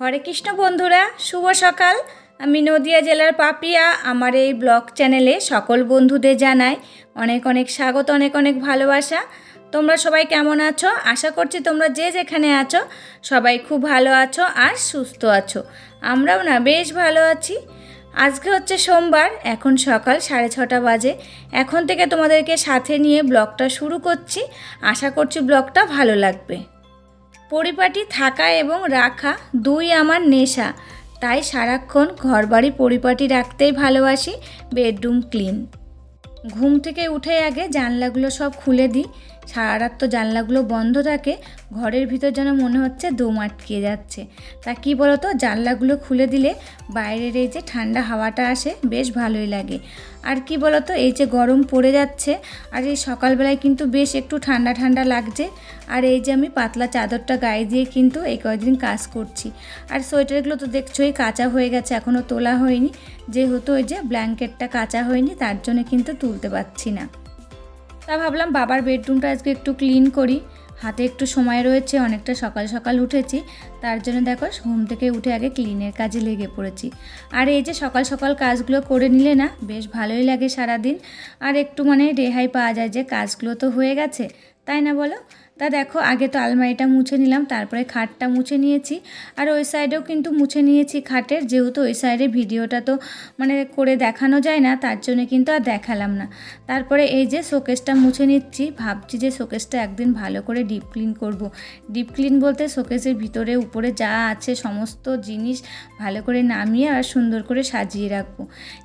হরে কৃষ্ণ বন্ধুরা, শুভ সকাল। আমি নদিয়া জেলার পাপিয়া। আমার এই ব্লগ চ্যানেলে সকল বন্ধুদের জানাই অনেক অনেক স্বাগত, অনেক অনেক ভালোবাসা। তোমরা সবাই কেমন আছো? আশা করছি তোমরা যে যেখানে আছো, সবাই খুব ভালো আছো আর সুস্থ আছো। আমরাও না বেশ ভালো আছি। আজকে হচ্ছে সোমবার, এখন সকাল সাড়ে ছটা বাজে। এখন থেকে তোমাদেরকে সাথে নিয়ে ব্লগটা শুরু করছি। আশা করছি ব্লগটা ভালো লাগবে। পরিপাটি থাকা এবং রাখা দুই আমার নেশা। তাই সারাক্ষণ ঘরবাড়ি পরিপাটি রাখতেই ভালোবাসি, বেডরুম ক্লিন। ঘুম থেকে উঠে আগে জানলাগুলো সব খুলে দিই। সারা রাত তো জানলাগুলো বন্ধ থাকে, ঘরের ভিতর যেন মনে হচ্ছে দম আটকিয়ে যাচ্ছে। তা কি বলতো, জানলাগুলো খুলে দিলে বাইরের এই যে ঠান্ডা হাওয়াটা আসে, বেশ ভালোই লাগে। আর কি বলতো, এই যে গরম পড়ে যাচ্ছে, আর এই সকালবেলায় কিন্তু বেশ একটু ঠান্ডা ঠান্ডা লাগছে। আর এই যে আমি পাতলা চাদরটা গায়ে দিয়ে কিন্তু এই কয়েকদিন কাজ করছি। আর সোয়েটারগুলো তো দেখছোই কাঁচা হয়ে গেছে এখনও তোলা হয়নি। যেহেতু ওই যে ব্ল্যাঙ্কেটটা কাঁচা হয়নি, তার জন্য কিন্তু তুলতে পারছি না। তা ভাবলাম বাবার বেডরুমটা আজকে একটু ক্লিন করি। হাতে একটু সময় রয়েছে, অনেকটা সকাল সকাল উঠেছি। তার জন্য দেখো, ঘুম থেকে উঠে আগে ক্লিনের কাজে লেগে পড়েছি। আর এই যে সকাল সকাল কাজগুলো করে নিলে না, বেশ ভালোই লাগে সারাদিন। আর একটু মানে রেহাই পাওয়া যায় যে কাজগুলো তো হয়ে গেছে, তাই না বলো? তা দেখো, আগে তো আলমারিটা মুছে নিলাম, তারপরে খাটটা মুছে নিয়েছি। আর ওই সাইডেও কিন্তু মুছে নিয়েছি খাটের, যেহেতু ওই সাইডে ভিডিওটা তো মানে করে দেখানো যায় না, তার জন্য কিন্তু আর দেখালাম না। তারপরে এই যে শোকেসটা মুছে নিচ্ছি, ভাবছি যে শোকেসটা একদিন ভালো করে ডিপ ক্লিন করব। ডিপ ক্লিন বলতে শোকেসের ভিতরে, উপরে যা আছে, সমস্ত জিনিস ভালো করে নামিয়ে আর সুন্দর করে সাজিয়ে রাখব।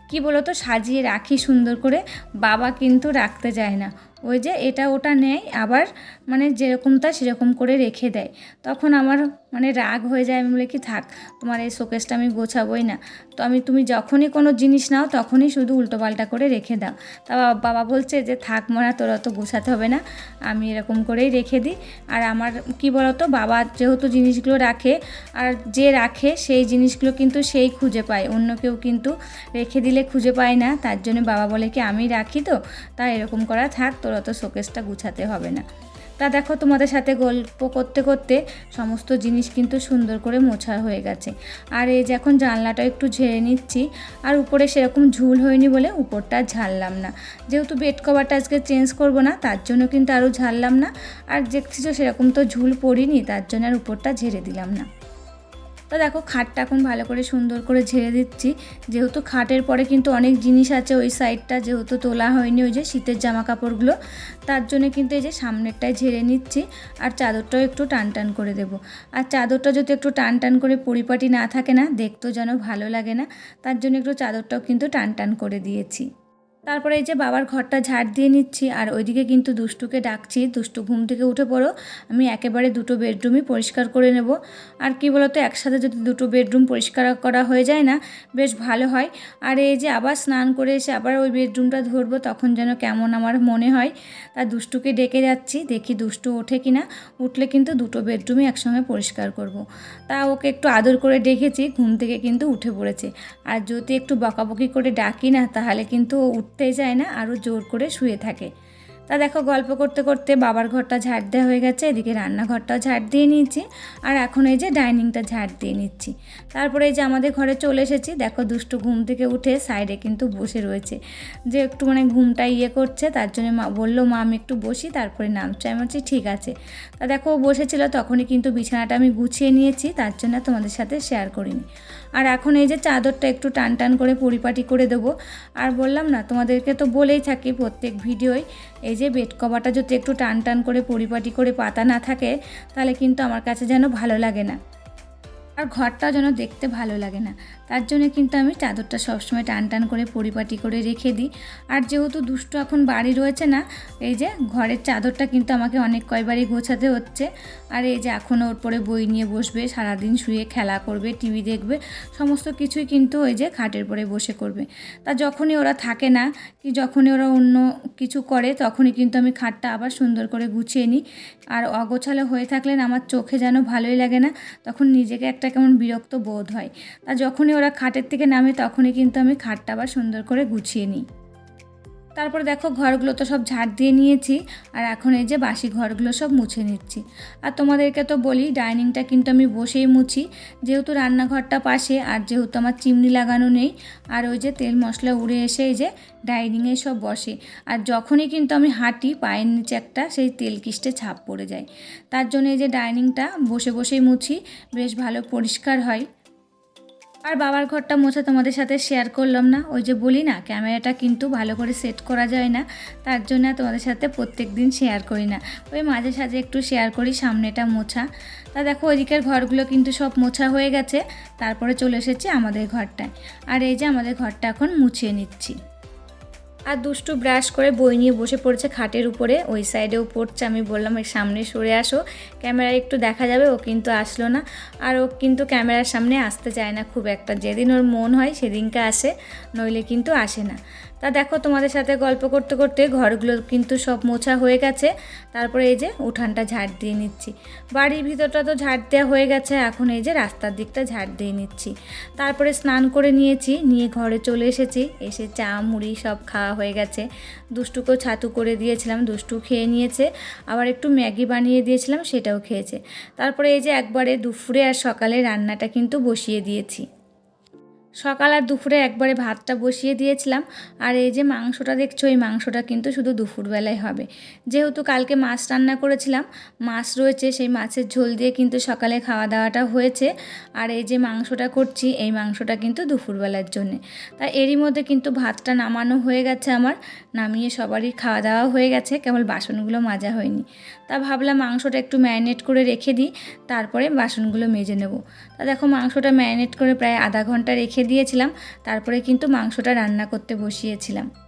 কি বলতো? সাজিয়ে রাখি সুন্দর করে, বাবা কিন্তু রাখতে যায় না। ওই যে এটা ওটা নেয় আবার মানে যেরকমটা সেরকম করে রেখে দেয়। তখন আমার মানে রাগ হয়ে যায়, আমি বলে, কি থাক, তোমার এই শোকেসটা আমি গোছাবোই না। তো আমি, তুমি যখনই কোনো জিনিস নাও, তখনই শুধু উল্টোপাল্টা করে রেখে দাও। তা বাবা বলছে যে, থাক মরা, তোর অত গোছাতে হবে না, আমি এরকম করেই রেখে দিই। আর আমার, কি বলতো, বাবা যেহেতু জিনিসগুলো রাখে, আর যে রাখে, সেই জিনিসগুলো কিন্তু সেই খুঁজে পায়। অন্য কেউ কিন্তু রেখে দিলে খুঁজে পায় না, তার জন্য বাবা বলে কি, আমি রাখি তো, তা এরকম করা থাক, তোর অত শোকেসটা গুছাতে হবে না। তা দেখো তোমাদের সাথে গল্প করতে করতে সমস্ত জিনিস কিন্তু সুন্দর করে মোছা হয়ে গেছে। আর এই যে এখন জানলাটা একটু ঝেড়ে নিচ্ছি, আর উপরে সেরকম ঝুল হয়নি বলে উপরটা ঝাড়লাম না। যেহেতু বেড কভারটা আজকে চেঞ্জ করব না, তার জন্য কিন্তু আরও ঝাড়লাম না। আর দেখছিস সেরকম তো ঝুল পড়িনি, তার জন্য আর উপরটা ঝেড়ে দিলাম না। তো দেখো খাটটা এখন ভালো করে সুন্দর করে ঝেড়ে দিচ্ছি। যেহেতু খাটের পরে কিন্তু অনেক জিনিস আছে ওই সাইডটা, যেহেতু তোলা হয়নি ওই যে শীতের জামা কাপড়গুলো তার জন্য কিন্তু এই যে সামনেরটায় ঝেড়ে নিচ্ছি আর চাদরটাও একটু টান টান করে দেবো। আর চাদরটা যদি একটু টান টান করে পরিপাটি না থাকে না, দেখতেও যেন ভালো লাগে না। তার জন্য একটু চাদরটাও কিন্তু টান টান করে দিয়েছি। তারপরে এই যে বাবার ঘরটা ঝাড় দিয়ে নিচ্ছি, আর ওইদিকে কিন্তু দুষ্টুকে ডাকছি, দুষ্টু ঘুম থেকে উঠে পড়ো, আমি একেবারে দুটো বেডরুমই পরিষ্কার করে নেব। আর কি বলতো, একসাথে যদি দুটো বেডরুম পরিষ্কার করা হয়ে যায় না, বেশ ভালো হয়। আর এই যে আবার স্নান করে এসে আবার ওই বেডরুমটা ধরবো, তখন যেন কেমন আমার মনে হয়। তা দুষ্টুকে ডেকে যাচ্ছি, দেখি দুষ্টু ওঠে কি না উঠলে কিন্তু দুটো বেডরুমই একসঙ্গে পরিষ্কার করব। তা ওকে একটু আদর করে ডেকেছি, ঘুম থেকে কিন্তু উঠে পড়েছে। আর যদি একটু বকাবকি করে ডাকি না, তাহলে কিন্তু ও উঠতেই যায় না আরও জোর করে শুয়ে থাকে। তা দেখো, গল্প করতে করতে বাবার ঘরটা ঝাড় দেওয়া হয়ে গেছে, এদিকে রান্নাঘরটাও ঝাড় দিয়ে নিয়েছি, আর এখন এই যে ডাইনিংটা ঝাড় দিয়ে নিচ্ছি। তারপরে এই যে আমাদের ঘরে চলে এসেছি, দেখো দুষ্টু ঘুম থেকে উঠে সাইডে কিন্তু বসে রয়েছে। যে একটু মানে ঘুমটা ইয়ে করছে, তার জন্য মা বলল, মা, আমি একটু বসি, তারপরে নামছে। আমি বলছি, ঠিক আছে। তা দেখো, ও বসেছিল, তখনই কিন্তু বিছানাটা আমি গুছিয়ে নিয়েছি, তার জন্য তোমাদের সাথে শেয়ার করিনি। আর এখন এই যে চাদরটা একটু টান টান করে পরিপাটি করে দেবো। আর বললাম না, তোমাদেরকে তো বলেই থাকি প্রত্যেক ভিডিওয় এই যে বেড কভারটা যদি একটু টান টান করে পরিপাটি করে পাতা না থাকে, তাহলে কিন্তু আমার কাছে যেন ভালো লাগে না। আর ঘরটাও যেন দেখতে ভালো লাগে না। তার জন্য কিন্তু আমি চাদরটা সবসময় টান টান করে পরিপাটি করে রেখে দিই। আর যেহেতু দুষ্টু এখন বাড়ি রয়েছে না, এই যে ঘরের চাদরটা কিন্তু আমাকে অনেক কয়বারই গোছাতে হচ্ছে। আর এই যে এখন ওর পরে বই নিয়ে বসবে, সারাদিন শুয়ে খেলা করবে, টিভি দেখবে, সমস্ত কিছুই কিন্তু ওই যে খাটের পরে বসে করবে। তা যখনই ওরা থাকে না, কি যখনই ওরা অন্য কিছু করে, তখনই কিন্তু আমি খাটটা আবার সুন্দর করে গুছিয়ে নিই। আর অগোছালো হয়ে থাকলে না আমার চোখে যেন ভালোই লাগে না, তখন নিজেকে একটা কেমন বিরক্ত বোধ হয়। তা যখনই ওরা খাটের থেকে নামে, তখনই কিন্তু আমি খাটটা আবার সুন্দর করে গুছিয়ে নিই। তারপরে দেখো ঘরগুলো তো সব ঝাড় দিয়ে নিয়েছি, আর এখন এই যে বাসি ঘরগুলো সব মুছে নিচ্ছি। আর তোমাদেরকে তো বলি, ডাইনিংটা কিন্তু আমি বসেই মুছি। যেহেতু রান্নাঘরটা পাশে, আর যেহেতু আমার চিমনি লাগানো নেই, আর ওই যে তেল মশলা উড়ে এসে এই যে ডাইনিংয়ে সব বসে। আর যখনই কিন্তু আমি হাঁটি, পায়ের নিচে একটা সেই তেল কিস্টে ছাপ পড়ে যায়। তার জন্য এই যে ডাইনিংটা বসে বসেই মুছি, বেশ ভালো পরিষ্কার হয়। আর বাবার ঘরটা মোছা তোমাদের সাথে শেয়ার করলাম না। ওই যে বলি না, ক্যামেরাটা কিন্তু ভালো করে সেট করা যায় না, তার জন্য তোমাদের সাথে প্রত্যেক দিন শেয়ার করি না। ওই মাঝে সাঝে একটু শেয়ার করি সামনেটা মোছা। তা দেখো ওইদিকের ঘরগুলো কিন্তু সব মোছা হয়ে গেছে, তারপরে চলে এসেছি আমাদের ঘরটায়। আর এই যে আমাদের ঘরটা এখন মুছিয়ে নিচ্ছি। আর দুষ্টু ব্রাশ করে বই নিয়ে বসে পড়েছে খাটের উপরে। ওই সাইডেও পড়ছে, আমি বললাম এর সামনে সরে আসো। ক্যামেরায় একটু দেখা যাবে, ও কিন্তু আসলো না। আর ও কিন্তু ক্যামেরার সামনে আসতে চায় না খুব একটা। যেদিন ওর মন হয় সেদিনকে আসে, নইলে কিন্তু আসে না। তা দেখো তোমাদের সাথে গল্প করতে করতে ঘরগুলো কিন্তু সব মোছা হয়ে গেছে। তারপরে এই যে উঠানটা ঝাড় দিয়ে নিচ্ছি। বাড়ির ভিতরটা তো ঝাড় দেওয়া হয়ে গেছে, এখন এই যে রাস্তার দিকটা ঝাড় দিয়ে নিচ্ছি। তারপরে স্নান করে নিয়েছি, নিয়ে ঘরে চলে এসেছি। এসে চা, মুড়ি সব খাওয়া হয়ে গেছে। দুষ্টুকেও ছাতু করে দিয়েছিলাম, দুষ্টু খেয়ে নিয়েছে। আবার একটু ম্যাগি বানিয়ে দিয়েছিলাম, সেটাও খেয়েছে। তারপরে এই যে একবারে দুপুরে আর সকালে রান্নাটা কিন্তু বসিয়ে দিয়েছি। সকাল আর দুপুরে একবারে ভাতটা বসিয়ে দিয়েছিলাম। আর এই যে মাংসটা দেখছ, এই মাংসটা কিন্তু শুধু দুপুরবেলায় হবে। যেহেতু কালকে মাছ রান্না করেছিলাম, মাছ রয়েছে, সেই মাছের ঝোল দিয়ে কিন্তু সকালে খাওয়া দাওয়াটা হয়েছে। আর এই যে মাংসটা করছি, এই মাংসটা কিন্তু দুপুরবেলার জন্যে। তা এরই মধ্যে কিন্তু ভাতটা নামানো হয়ে গেছে আমার। নামিয়ে সবারই খাওয়া দাওয়া হয়ে গেছে, কেবল বাসনগুলো মাজা হয়নি। তা ভাবলাম মাংসটা একটু ম্যারিনেট করে রেখে দিই, তারপরে বাসনগুলো মেজে নেব। তা দেখো মাংসটা ম্যারিনেট করে প্রায় আধা ঘণ্টা রেখে দিয়েছিলাম তারপরে কিন্তু মাংসটা রান্না করতে বসিয়েছিলাম।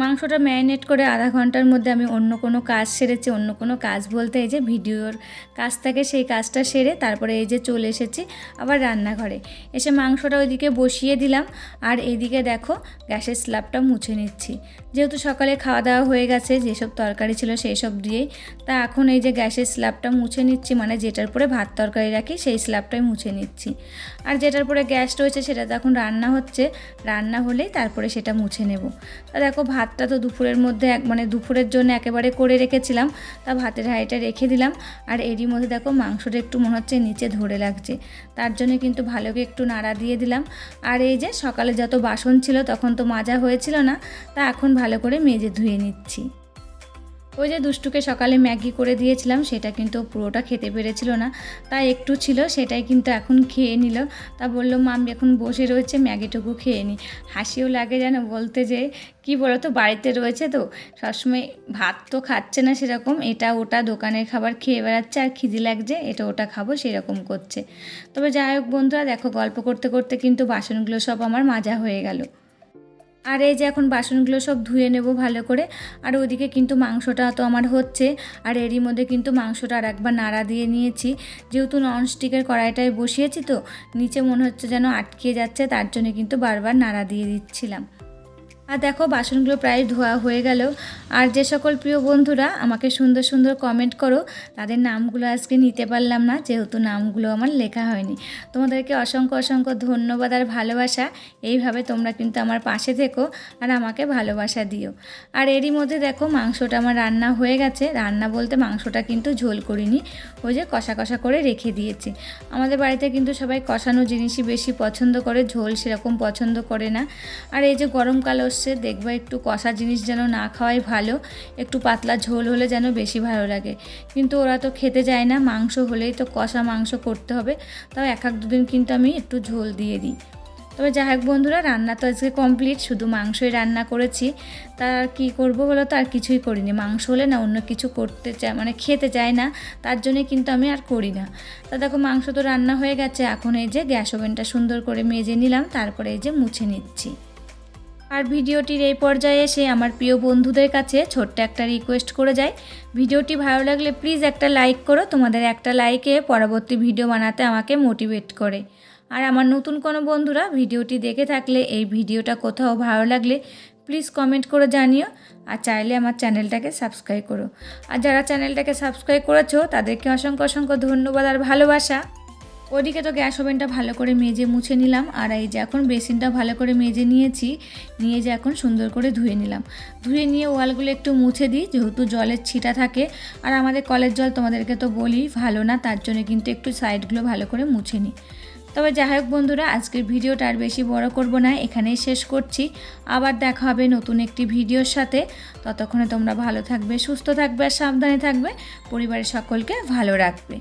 মাংসটা ম্যারিনেট করে আধা ঘণ্টার মধ্যে আমি অন্য কোনো কাজ সেরেছি, অন্য কোনো কাজ বলতে এই যে ভিডিওর কাজ থাকে সেই কাজটা সেরে তারপরে এই যে চলে এসেছি আবার রান্নাঘরে। এসে মাংসটা ওইদিকে বসিয়ে দিলাম আর এইদিকে দেখো গ্যাসের স্ল্যাবটা মুছে নিচ্ছি। যেহেতু সকালে খাওয়া দাওয়া হয়ে গেছে, যেসব তরকারি ছিল সেই সব দিয়েই, তা এখন এই যে গ্যাসের স্ল্যাবটা মুছে নিচ্ছি মানে যেটার পরে ভাত তরকারি রাখি সেই স্ল্যাবটাই মুছে নিচ্ছি। আর যেটার পরে গ্যাস রয়েছে সেটা তো এখন রান্না হচ্ছে, রান্না হলেই তারপরে সেটা মুছে নেব। তা দেখো ভাতটা তো দুপুরের মধ্যে এক মানে দুপুরের জন্য একেবারে করে রেখেছিলাম, তা ভাতের হাঁড়িটা রেখে দিলাম। আর এরই মধ্যে দেখো মাংসটা একটু মনে হচ্ছে নিচে ধরে লাগছে, তার জন্য কিন্তু ভালোকে একটু নাড়া দিয়ে দিলাম। আর এই যে সকালে যত বাসন ছিল তখন তো মাজা হয়েছিল না, তা এখন ভালো করে মেজে ধুয়ে নিচ্ছি। ওই যে দুষ্টুকে সকালে ম্যাগি করে দিয়েছিলাম, সেটা কিন্তু পুরোটা খেতে পেরেছিল না। তা একটু ছিল, সেটাই কিন্তু এখন খেয়ে নিল। তা বলল মা আমি এখন বসে রয়েছে, ম্যাগিটুকু খেয়ে নিই হাসিও লাগে যেন বলতে যে, কি বলো তো বাড়িতে রয়েছে তো, সবসময় ভাত তো খাচ্ছে না সেরকম, এটা ওটা দোকানের খাবার খেয়ে বেড়াচ্ছে, আর খিদি লাগছে, এটা ওটা খাব, সেরকম করছে। তবে যাই হোক বন্ধুরা, দেখো গল্প করতে করতে কিন্তু বাসনগুলো সব আমার মাজা হয়ে গেল। আর এই যে এখন বাসনগুলো সব ধুয়ে নেব ভালো করে। আর ওদিকে কিন্তু মাংসটা তো আমার হচ্ছে। আর এরই মধ্যে কিন্তু মাংসটা আর একবার নাড়া দিয়ে নিয়েছি। যেহেতু ননস্টিকের কড়াইটায় বসিয়েছি তো, নিচে মনে হচ্ছে যেন আটকে যাচ্ছে, তার জন্য কিন্তু বারবার নাড়া দিয়ে দিচ্ছিলাম। আর দেখো, বাসনগুলো প্রায় ধোয়া হয়ে গেল। আর যে সকল প্রিয় বন্ধুরা, আমাকে সুন্দর সুন্দর কমেন্ট করো। তাদের নামগুলো আজকে নিতে পারলাম না, যেহেতু নামগুলো আমার লেখা হয়নি। তোমাদেরকে অসংখ্য অসংখ্য ধন্যবাদ আর ভালোবাসা। এইভাবে তোমরা কিন্তু আমার পাশে থেকো আর আমাকে ভালোবাসা দিও। আর এরই মধ্যে দেখো, মাংসটা আমার রান্না হয়ে গেছে। রান্না বলতে মাংসটা কিন্তু ঝোল করিনি, ওই যে কষা কষা করে রেখে দিয়েছি। আমাদের বাড়িতে কিন্তু সবাই কষানো জিনিসই বেশি পছন্দ করে, ঝোল সেরকম পছন্দ করে না। আর এই যে গরমকাল আসছে দেখব একটু কষা জিনিস যেন না খাওয়াই ভালো, একটু পাতলা ঝোল হলে যেন বেশি ভালো লাগে। কিন্তু ওরা তো খেতে যায় না, মাংস হলেই তো কষা মাংস করতে হবে, তাও এক এক দুদিন কিন্তু আমি একটু ঝোল দিয়ে দিই। তবে যাই হোক বন্ধুরা, রান্না তো আজকে কমপ্লিট শুধু মাংসই রান্না করেছি। তা আর কী করব বলো তো, আর কিছুই করিনি। মাংস হলে না অন্য কিছু করতে চায় মানে খেতে চায় না, তার জন্যে কিন্তু আমি আর করি না। তা দেখো মাংস তো রান্না হয়ে গেছে, এখন এই যে গ্যাস ওভেনটা সুন্দর করে মেজে নিলাম, তারপরে এই যে মুছে নিচ্ছি। আর ভিডিওটির এই পর্যায়ে এসে আমার প্রিয় বন্ধুদের কাছে ছোট্ট একটা রিকোয়েস্ট করে যাই। ভিডিওটি ভালো লাগলে প্লিজ একটা লাইক করো, তোমাদের একটা লাইকে পরবর্তী ভিডিও বানাতে আমাকে মোটিভেট করে। আর আমার নতুন কোনো বন্ধুরা ভিডিওটি দেখে থাকলে এই ভিডিওটা কোথাও ভালো লাগলে প্লিজ কমেন্ট করে জানিও, আর চাইলে আমার চ্যানেলটাকে সাবস্ক্রাইব করো। আর যারা চ্যানেলটাকে সাবস্ক্রাইব করেছ, তাদেরকে অসংখ্য অসংখ্য ধন্যবাদ আর ভালোবাসা। ওদিকে তো গ্যাস ওভেনটা ভালো করে মেজে মুছে নিলাম, আর এই যে এখন বেসিনটা ভালো করে মেজে নিয়েছি, নিয়ে যে এখন সুন্দর করে ধুয়ে নিলাম। ধুয়ে নিয়ে ওয়ালগুলো একটু মুছে দিই, যেহেতু জলের ছিটা থাকে, আর আমাদের কলের জল তোমাদেরকে তো বলি, ভালো না, তার জন্য কিন্তু একটু সাইডগুলো ভালো করে মুছে নিই। তবে যাই হোক বন্ধুরা, আজকের ভিডিওটা আর বেশি বড় করব না, এখানেই শেষ করছি। আবার দেখা হবে নতুন একটি ভিডিওর সাথে। ততক্ষণে তোমরা ভালো থাকবে, সুস্থ থাকবে, আর সাবধানে থাকবে। পরিবারের সকলকে ভালো রাখবে।